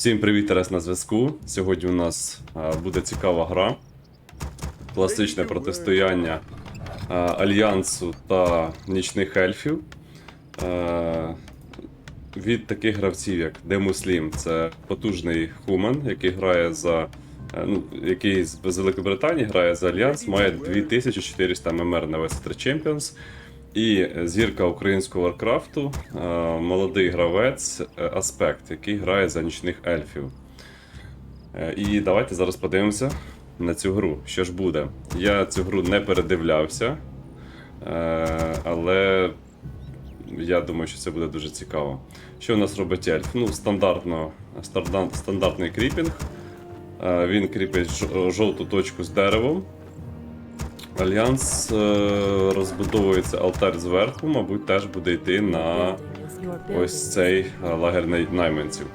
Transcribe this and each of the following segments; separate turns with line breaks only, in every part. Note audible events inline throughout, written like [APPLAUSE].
Всім привіт, Тарас на зв'язку. Сьогодні у нас буде цікава гра. Класичне протистояння Альянсу та нічних ельфів. Від таких гравців, як Демуслім, це потужний хумен, який грає за. Ну, який з Великобританії грає за Альянс, має 2400 ММР на VS3 Champions. І зірка українського Варкрафту, е, молодий гравець е, Аспект, який грає за нічних ельфів. Е, І давайте зараз подивимося на цю гру. Що ж буде? Я цю гру не передивлявся, але я думаю, що це буде дуже цікаво. Що у нас робить ельф? Ну, стандартно, стандартний кріпінг. Він кріпить жовту точку з деревом. Альянс е, розбудовується алтарь зверху, мабуть, теж буде йти на ось цей е, лагер найманців.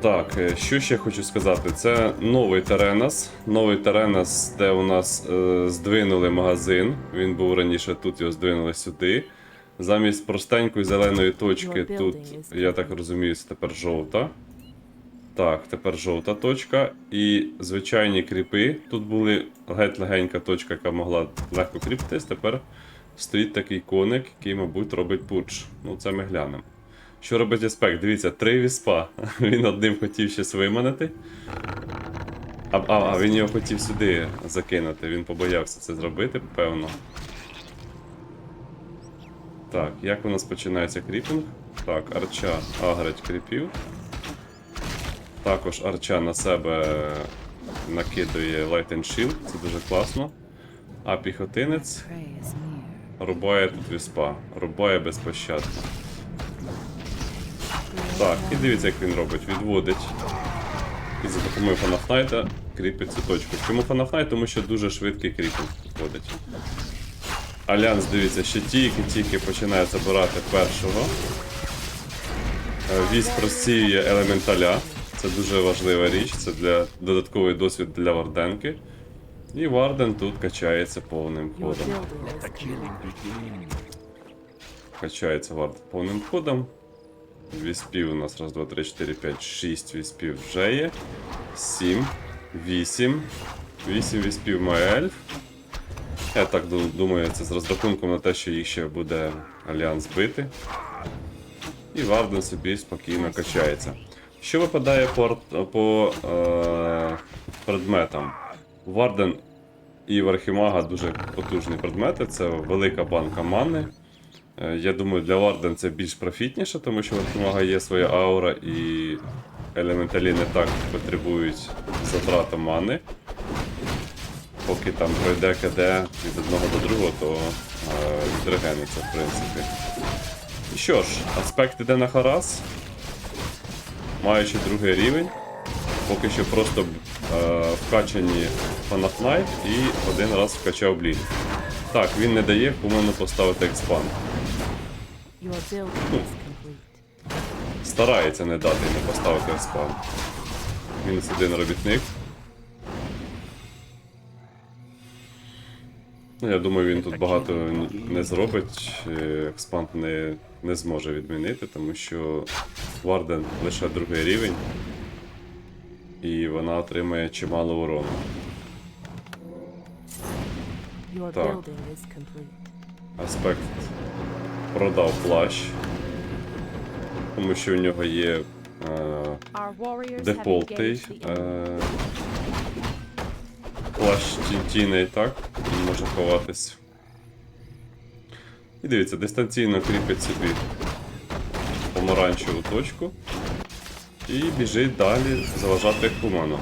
Так, е, що ще хочу сказати? Це новий Теренас. Новий Теренас, де у нас е, здвинули магазин. Він був раніше тут, його здвинули сюди. Замість простенької зеленої точки тут, я так розумію, це тепер жовта. Так, тепер жовта точка. І звичайні кріпи. Тут були геть легенька точка, яка могла легко кріпитись. Тепер стоїть такий коник, який, мабуть, робить пуч. Ну, це ми глянемо. Що робить аспект? Дивіться, три віспа. [LAUGHS] Він одним хотів щось виманити. А, а, а він його хотів сюди закинути. Він побоявся це зробити, певно. Так, як у нас починається кріпінг? Так, арча агрить кріпів. Також арча на себе накидує Light and Shield, це дуже класно. А піхотинець рубає тут віспа, рубає безпощадно. Так, і дивіться, як він робить. Відводить. І за допомогою Фанафнайта кріпить цю точку. Чому Фанафнайт? Тому що дуже швидкий кріпінг виходить. Альянс, дивіться, ще тільки-тільки починає забирати першого. Е, Вісь просіює елементаля. Це дуже важлива річ, це для додатковий досвід для Варденки. І Варден тут качається повним ходом. Качається Варден повним ходом. Віспів у нас раз, два, три, чотири, п'ять, шість віспів вже є. Сім, вісім. Вісім віспів має ельф. Я так думаю, це з розрахунком на те, що їх ще буде альянс бити. І Варден собі спокійно качається. Що випадає по, по е, предметам? Варден і в Архімага дуже потужні предмети. Це велика банка мани. Е, Я думаю, для Варден це більш профітніше, тому що в Архімага є своя аура і елементалі не так потребують затрати мани. Поки там пройде КД від одного до другого, то е, відрегениться, в принципі. І що ж, аспект іде на Харас, маючи другий рівень. Поки що просто е, вкачані Фанафнайт і один раз вкачав блін. Так, він не дає куману поставити
експан. Complete.
Старається не дати не поставити експан. Мінус один робітник. Ну, Я думаю, він тут багато не зробить. е, Експанд не, не зможе відмінити, тому що Варден лише другий рівень. І вона отримає чимало урону. Так. Аспект продав плащ, тому що у нього є е, дефолтий е, плащ тінтійний, так, він може ховатись. І дивіться, дистанційно кріпить собі помаранчеву точку і біжить далі заважати Хуману.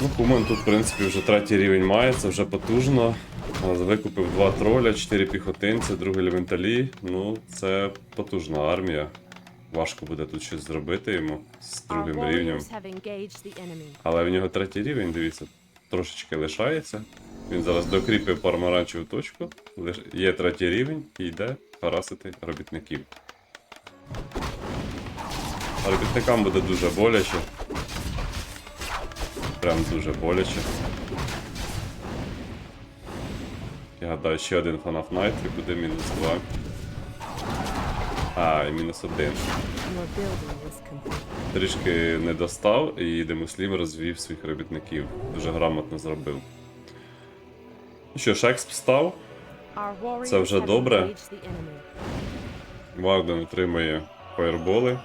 Ну, Хуман тут, в принципі, вже третій рівень має, це вже потужно. Викупив два троля, чотири піхотинці, другий елементалі. Ну, це потужна армія. Важко буде тут щось зробити йому з другим рівнем. Але в нього третій рівень, дивіться, трошечки лишається. Він зараз докріпив помаранчеву точку. Є третій рівень і йде харасити робітників. Робітникам буде дуже боляче. Прям дуже боляче. Я гадаю, ще один фанаф Найт і буде мінус 2. А, і мінус один.
Complete.
Трішки не достав, і Демуслім розвів своїх робітників. Дуже грамотно зробив. Ну Що, Шекс встав. Це вже добре. Вагден отримує фаєрболи.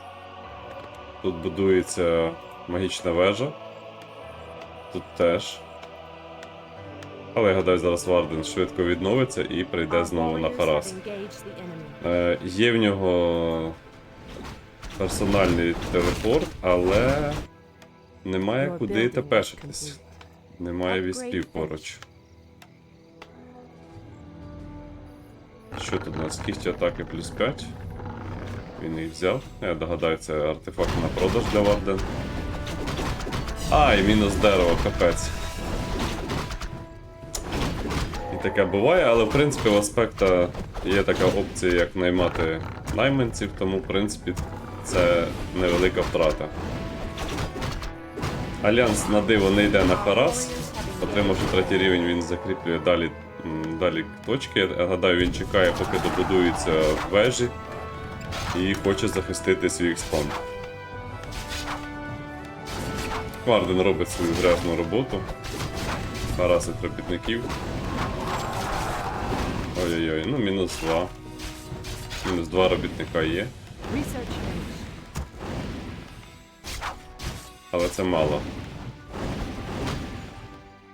Тут будується магічна вежа. Тут теж. Але я гадаю, зараз Варден швидко відновиться і прийде знову на
enemy.
Е, є в нього персональний телепорт, але немає куди тепешитись. Немає віспів поруч. Що тут у нас? Кісті атаки плюс 5. Він їх взяв. Я догадаю, це артефакт на продаж для Варден. А, і мінус дерево, капець. Таке буває, але в принципі у аспекта є така опція, як наймати найманців, тому в принципі це невелика втрата. Альянс на диво не йде на Харас. Отримавши третій рівень, він закріплює далі, далі точки. Я гадаю, він чекає, поки добудуються вежі і хоче захистити свій експанд. Варден робить свою грязну роботу. Харасить робітників. Ой-ой-ой, ну мінус два. Мінус два робітника є, але це мало.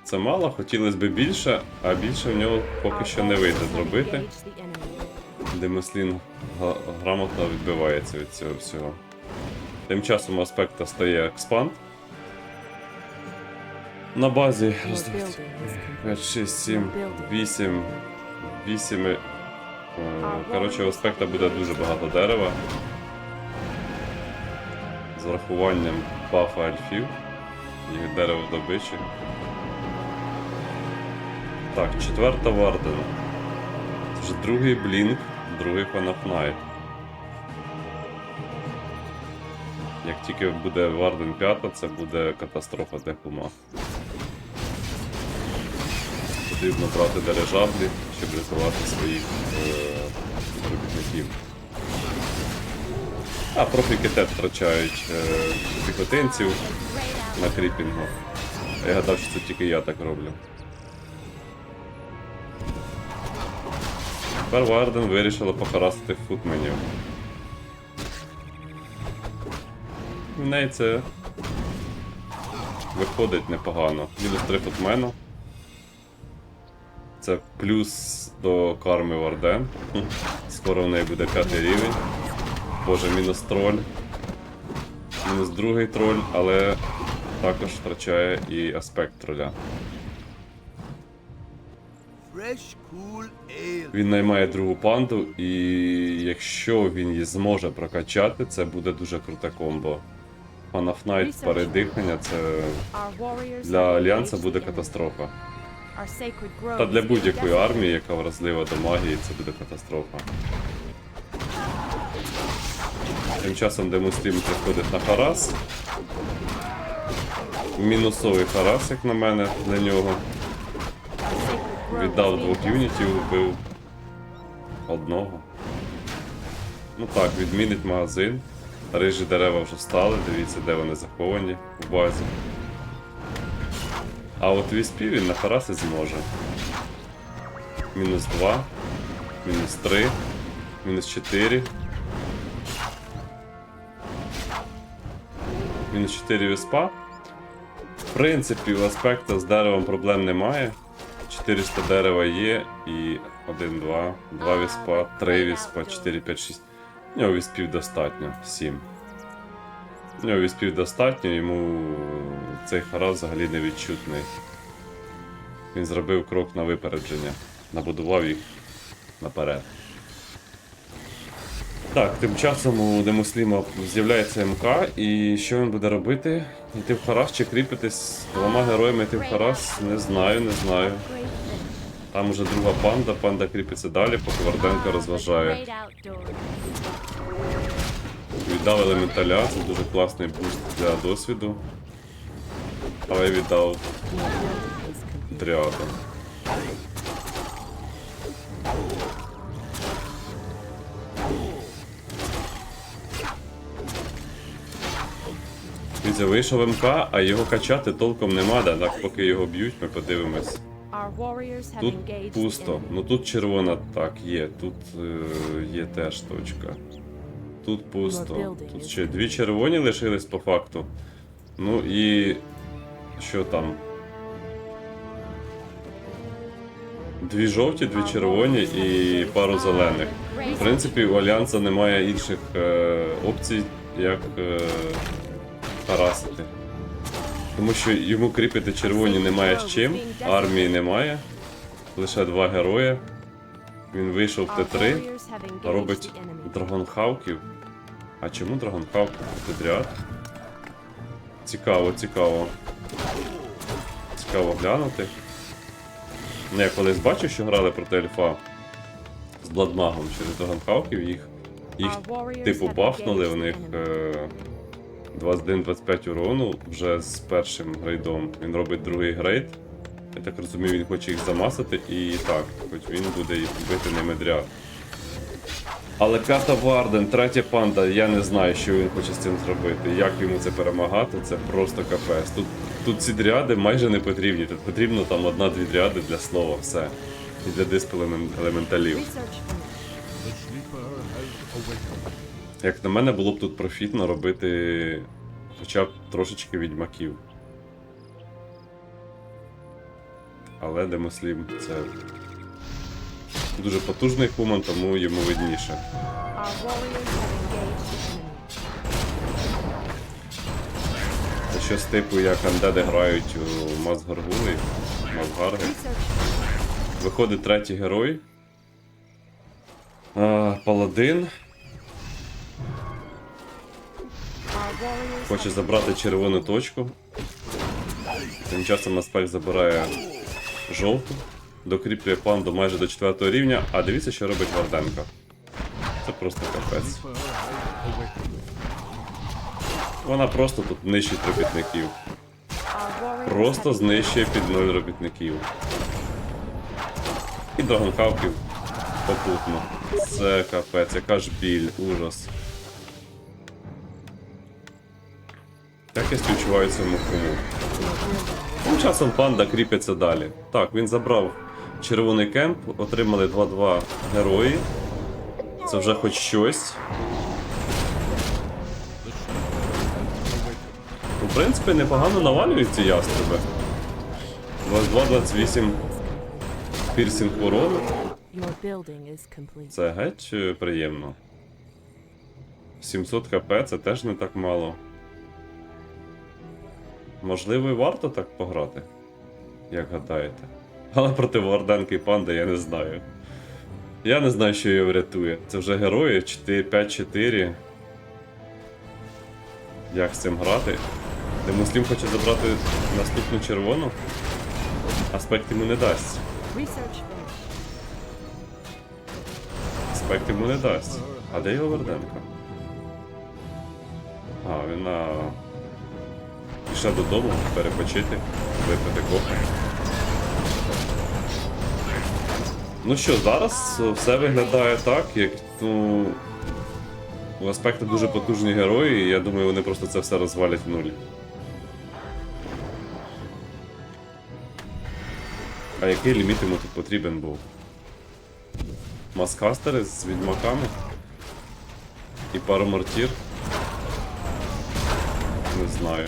Це мало, хотілося б більше, а більше в нього поки що не вийде зробити. Га- грамотно відбивається від цього всього. Тим часом аспекта стає експанд. На базі раз,
Your
два,
building is complete.
5, 6, 7, 8, 8. е, Коротше, у аспекта буде дуже багато дерева. З врахуванням бафа альфів і дерево добичі. Так, четверта Вардена. Це вже другий блінк, другий Панафнайт. Як тільки буде Варден 5, це буде катастрофа для кума. Потрібно брати дирижаблі, щоб рятувати своїх е, робітників. А профіки теж втрачають е, піхотинців на кріпінгу. Я гадав, що це тільки я так роблю. Тепер Варден вирішила похарастити футменів. В неї це виходить непогано. Мінус 3 футмена. Це плюс до карми Варден. Скоро в неї буде п'ятий рівень. Боже, мінус троль. Мінус другий троль, але також втрачає і аспект троля. Він наймає другу панду, і якщо він її зможе прокачати, це буде дуже круте комбо. Панафнайт передихання це для Альянса буде катастрофа. Та для будь-якої армії, яка вразлива до магії, це буде катастрофа. Тим часом Демуслім приходить на Харас. Мінусовий Харас, як на мене, для нього. Віддав двох юнітів, вбив одного. Ну так, відмінить магазин. Рижі дерева вже стали, дивіться, де вони заховані в базі. А от віспі він на Хараси зможе. Мінус 2, мінус 3, мінус 4. Мінус 4 віспа. В принципі, у аспекта з деревом проблем немає. 400 дерева є і 1, 2, 2 віспа, 3 віспа, 4, 5, 6. У нього віспів достатньо, 7. У нього віспів достатньо, йому цей харас взагалі не відчутний. Він зробив крок на випередження, набудував їх наперед. Так, тим часом у Демусліма з'являється МК, і що він буде робити? Йти в Харас чи кріпитись двома героями йти в Харас? Не знаю, не знаю. Там уже друга панда, панда кріпиться далі, поки Варденко розважає віддав елементаля, це дуже класний буст для досвіду. Але віддав дріада. Дивіться, вийшов МК, а його качати толком нема, да? так поки його б'ють, ми подивимось. Тут пусто, ну тут червона так є, тут е, є теж точка. Тут пусто. Тут ще дві червоні лишились по факту. Ну і. Що там? Дві жовті, дві червоні і пару зелених. В принципі, у Альянса немає інших е, опцій, як е, харасити. Тому що йому кріпити червоні немає з чим, армії немає, лише два герої. Він вийшов в Т3,
warriors have engaged
робить драгонхавків. А чому драгонхавки підряд? Цікаво, цікаво. Цікаво глянути. Ну, я колись бачив, що грали проти Ельфа з Бладмагом через драгонхавків їх. Їх типу бафнули, в них е, 21-25 урону вже з першим грейдом. Він робить другий грейд. Я так розумію, він хоче їх замасити і так, хоч він буде їх бити ними дряд. Але п'ята Варден, третя панда, я не знаю, що він хоче з цим зробити. Як йому це перемагати, це просто капець. Тут, тут ці дряди майже не потрібні. Тут потрібно там одна-дві дряди для слова, все. І для дисп елемен- елементалів.
Research finished.
The sleeper has awakened.
Як на мене, було б тут профітно робити хоча б трошечки відьмаків. Але Демослім це дуже потужний хуман, тому йому видніше. Це щось типу, як андеди грають у Мазгаргули, Мазгарги. Виходить третій герой. А, Паладин. Хоче забрати червону точку. Тим часом Аспект забирає жовту, докріплює панду майже до 4 рівня, а дивіться, що робить Варденка. Це просто капець. Вона просто тут нищить робітників. Просто знищує під ноль робітників. І драгонхавків попутно. Це капець, яка ж біль, ужас. Як я співчуваю цьому кому. Тим часом панда кріпиться далі. Так, він забрав червоний кемп, отримали 2-2 герої. Це вже хоч щось. В принципі, непогано навалюють ці ястреби. 22-28 пірсінг урон. Це геть е, приємно. 700 хп це теж не так мало. Можливо, і варто так пограти, як гадаєте. Але проти Варденки і панди я не знаю. Я не знаю, що його врятує. Це вже герої 5-4. Як з цим грати? Де Муслім хоче забрати наступну червону. Аспект йому не дасть. Аспект йому не дасть. А де його Верденко? А, він на. Пішов додому перепочити, випити кофе. Ну що, зараз все виглядає так, як ну. У аспекта дуже потужні герої, і я думаю, вони просто це все розвалять в нуль. А який ліміт йому тут потрібен був? Маскастери з відьмаками. І пару мортір. Не знаю.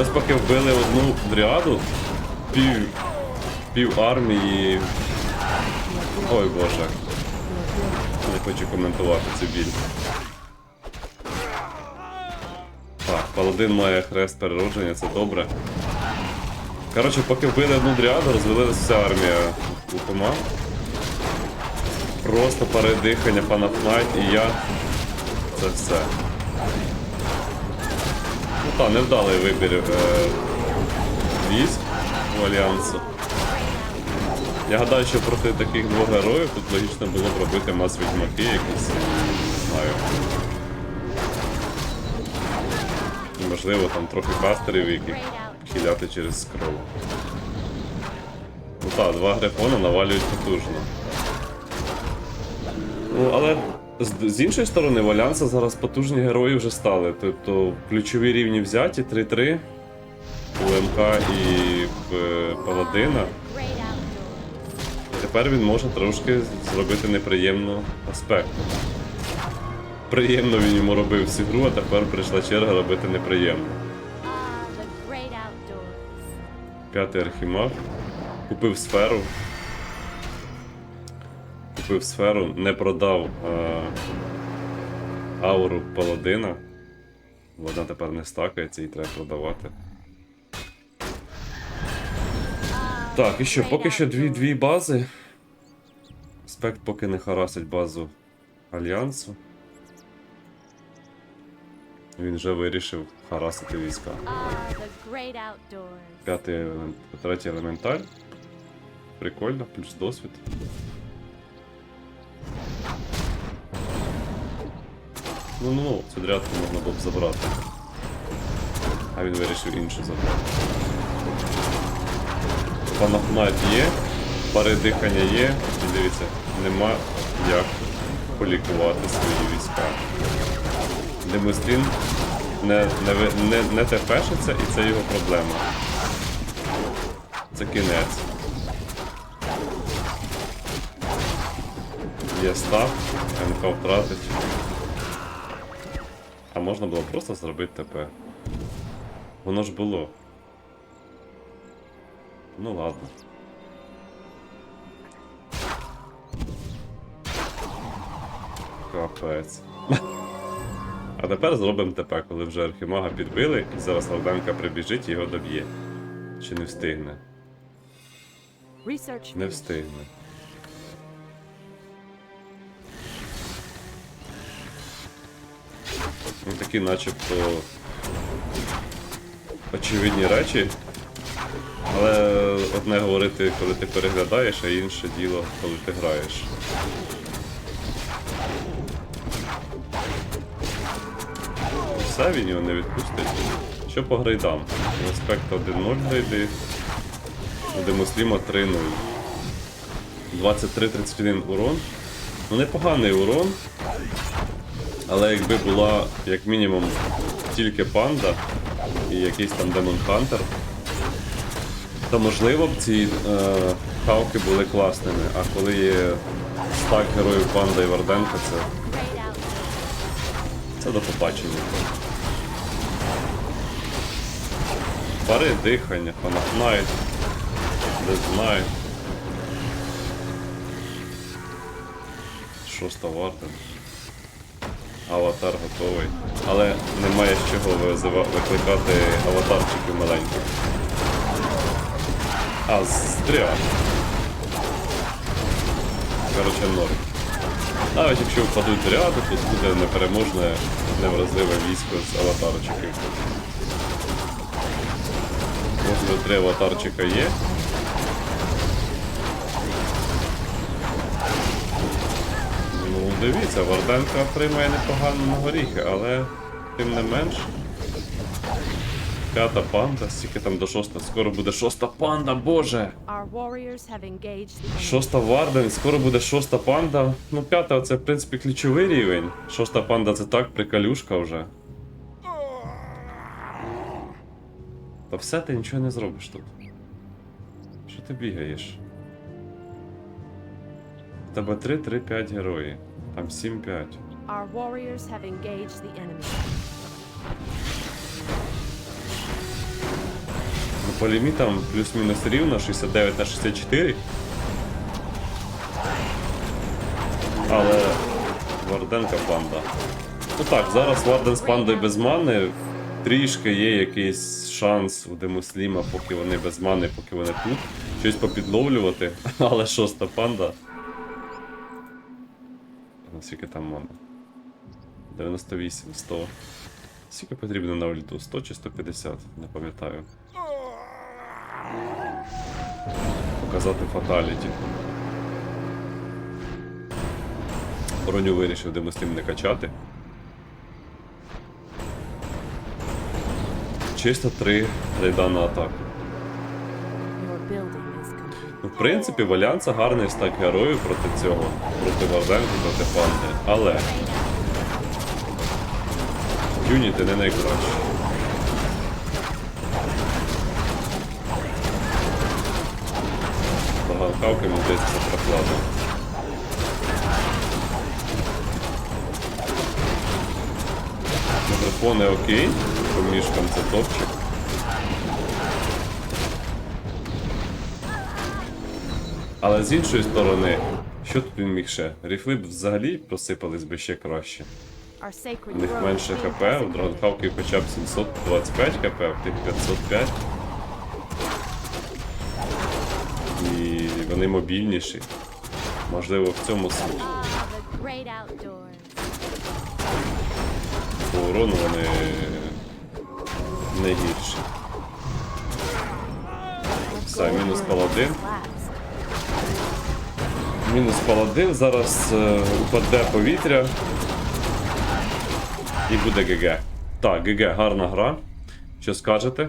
Ось поки вбили одну дріаду, пів, пів армії. Ой боже. Не хочу коментувати цю біль. Так, паладин має хрест переродження, це добре. Коротше, поки вбили одну дріаду, розвалилася вся армія у команд. Просто передихання Панафнайт і я. Це все. Так, невдалий вибір е, військ у Альянсу. Я гадаю, що проти таких двох героїв тут логічно було б робити мас відьмаки якісь. Не знаю. І, Можливо, там трохи кастерів, яких хіляти через скролл. Ну так, два грифона навалюють потужно. Ну, але з, з іншої сторони, в Альянса зараз потужні герої вже стали. Тобто ключові рівні взяті 3-3 у МК і в е, Паладина. Тепер він може трошки зробити неприємну аспект. Приємно він йому робив всю гру, а тепер прийшла черга робити неприємно. П'ятий архімаг. Купив сферу. Купив сферу, не продав е, ауру паладина. Вона тепер не стакається і треба продавати. Так, і що, поки що дві, дві бази. Спект поки не харасить базу Альянсу. Він вже вирішив харасити війська. П'ятий елемент, третій елементаль. Прикольно, плюс досвід. Ну ну ну, цю дрядку можна було б забрати. А він вирішив іншу забрати. Панафнайт є, пари дихання є, і дивіться, нема як полікувати свої війська. Демостін не, не, не, не тепешиться, і це його проблема. Це кінець. Є став, МК втратить. А можна було просто зробити ТП. Воно ж було. Ну ладно. Капець. А тепер зробимо ТП, коли вже архімага підбили, і зараз Валденка прибіжить і його доб'є. Чи не встигне? Не встигне. Такі начебто очевидні речі. Але одне говорити, коли ти переглядаєш, а інше діло, коли ти граєш. Все, він його не відпустить. Що по грейдам? Респект 1-0 грейди. Демосліма 3-0. 23-31 урон. Ну непоганий урон. Але якби була як мінімум тільки панда і якийсь там Демон Хантер, то можливо б ці е, хавки були класними. А коли є стак героїв панда і Варденка, це, це до побачення. Пари дихання, Фанатнайт, Дезнайт. Шоста варта. Аватар готовий. Але немає з чого викликати аватарчиків маленьких. А, стріляти. Коротше, норм. Навіть якщо впадуть дряди, тут буде непереможне, невразливе військо з аватарчиків. Вже три аватарчика є. Дивіться, Варденка приймає непогано на горіхи, але тим не менш. П'ята панда, стільки там до шоста. Скоро буде шоста панда, боже! Шоста Варден, скоро буде шоста панда. Ну, п'ята це, в принципі, ключовий рівень. Шоста панда це так, приколюшка вже. Та все, ти нічого не зробиш тут. Що ти бігаєш? В тебе 3-3-5 герої. Там 7-5.
Our warriors have engaged the enemy.
Ну, по лімітам плюс-мінус рівно 69 на 64. Але Варденка панда. Ну так, зараз Варден з пандою без мани. Трішки є якийсь шанс у Демусліма, поки вони без мани, поки вони тут. Щось попідловлювати. [LAUGHS] Але шоста панда. Наскільки там мана? 98, 100. Скільки потрібно на ульту? 100 чи 150? Не пам'ятаю. Показати фаталіті. Броню вирішив демослім не качати. Чисто три рейда на атаку. Принципі, Валіан це гарний стак героїв проти цього, проти Варденки, проти Панти. Але юніти не найкращі. Таганхавки, мені здається, це прохладно. Мікрофони окей, по це топчик. Але з іншої сторони, що тут він міг ще? Ріфли б взагалі просипались би ще краще. У них менше хп, у. Дранхавки хоча б 725 хп, а в тих 505. І вони мобільніші. Можливо, в цьому суть.
Ah, outdoors.
По урону вони не гірші. Все, мінус паладин. Мінус паладин, зараз е, упаде повітря. І буде ГГ. Так, ГГ, гарна гра. Що скажете?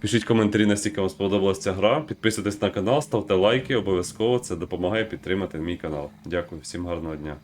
Пишіть коментарі, наскільки вам сподобалася ця гра. Підписуйтесь на канал, ставте лайки, обов'язково це допомагає підтримати мій канал. Дякую, всім гарного дня.